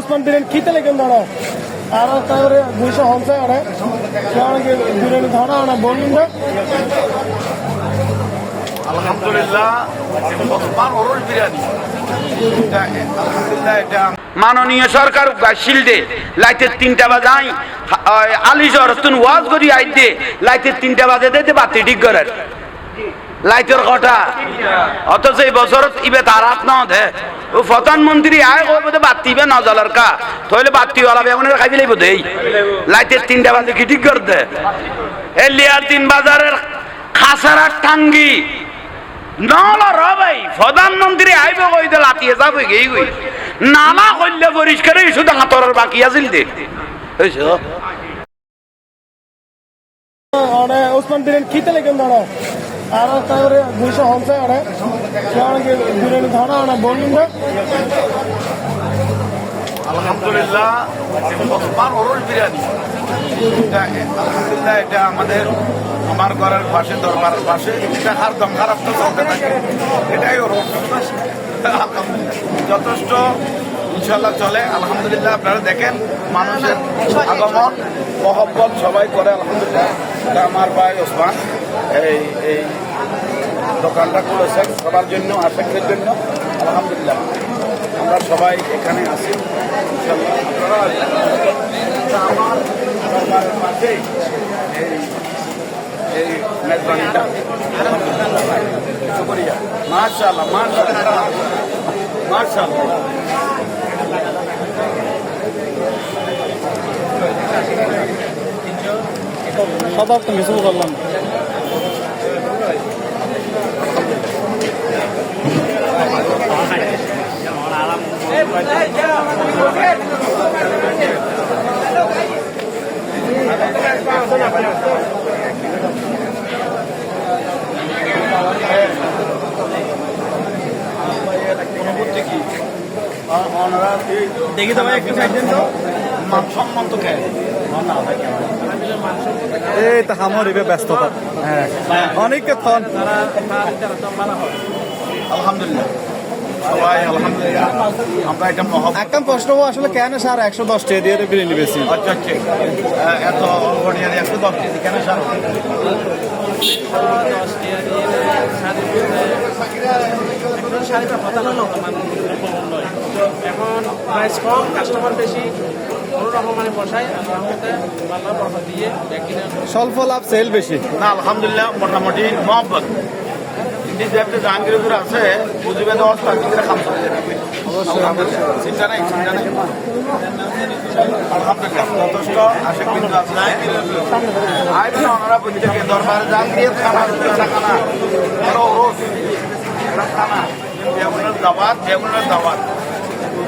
Osman biryani kitale gandana. Ara tayore guisha homsa ara. Shara biryani ধরা dhana ana মাননীয় সরকার শিল্ডে লাইটের তিনটা বাজাই আলিজর তুন ওয়াজ করি আইতে লাইটের তিনটা বাজে দিতে বাতি ঠিক করার লাইটের কটা অথচ এই বছর ইবে তার হাত না দে। ও প্রধানমন্ত্রী আয় ও বোধ বাতি ইবে না জলার কা। তাহলে বাতি ওলা বেগুনের খাই দিলেই বোধ লাইটের তিনটা বাজে কি ঠিক করে দে। এ লিয়ার তিন বাজারের খাসারার টাঙ্গি। নল রবাই প্রধানমন্ত্রী আইব কই দে লাতিয়ে যাবে গেই গই। নালা কইলে পরিষ্কার শুধু হাতরের বাকি আছিল দে। হইছো ওসমান খিতে দাঁড়া ആടെ ഒരു ഗുഷ ഹോംസയാണ് ആണെങ്കിൽ ബിരിയാണി ധാരാണ് ബോളിൻ്റെ আলহামদুলিল্লাহ কসবার ওরল আলহামদুলিল্লাহ এটা আমাদের আমার ঘরের পাশে দরবারের পাশে এটা আর দমকার আপনার চলতে থাকে এটাই ওর যথেষ্ট ইনশাল্লাহ চলে আলহামদুলিল্লাহ আপনারা দেখেন, মানুষের আগমন, মহব্বত সবাই করে, আলহামদুলিল্লাহ। আমার ভাই ওসমান। এই এই দোকানটা করেছেন সবার জন্য আশেকের জন্য। আলহামদুলিল্লাহ। আমরা সবাই এখানে। এটা আমার দরবারের পাশেই এই এই মেজবানিটা শুকরিয়া। মাশাআল্লাহ মাশাআল্লাহ। মাশাআল্লাহ। সদাব তো মিসু করলাম। ওনারা দেখি তো ভাই একটু সাইড দেন তো মান সম্মান তো খায় এই তো হামর ইবে ব্যস্ততা হ্যাঁ অনেকক্ষণ আলহামদুলিল্লাহ সবাই আলহামদুলিল্লাহ আমরা এটা মহব্বত একদম প্রশ্ন আসলে কেন স্যার একশো দশ টাকা দিয়ে বিরিয়ানি বেশি আচ্ছা এত একশো দশ কেজি কেন এখন প্রাইস কম কাস্টমার বেশি মানে বসাই আল্লাহ আল্লাহ বরকত দিয়ে স্বল্প লাভ সেল বেশি। না আলহামদুলিল্লাহ মোটামুটি মহব্বত জাহাঙ্গীরপুর আছে বুঝবে দেওয়ার তার ভিতরে খাম চলে যাবে চিন্তা নাই চিন্তা নাই। আলহামদুলিল্লাহ যথেষ্ট আশা কিন্তু আছে আইবেন ওনারা প্রত্যেকে দরবারে যান দিয়ে খানা খানা খানা আরও রোজ খানা যেগুলোর দাওয়াত যেগুলোর দাওয়াত।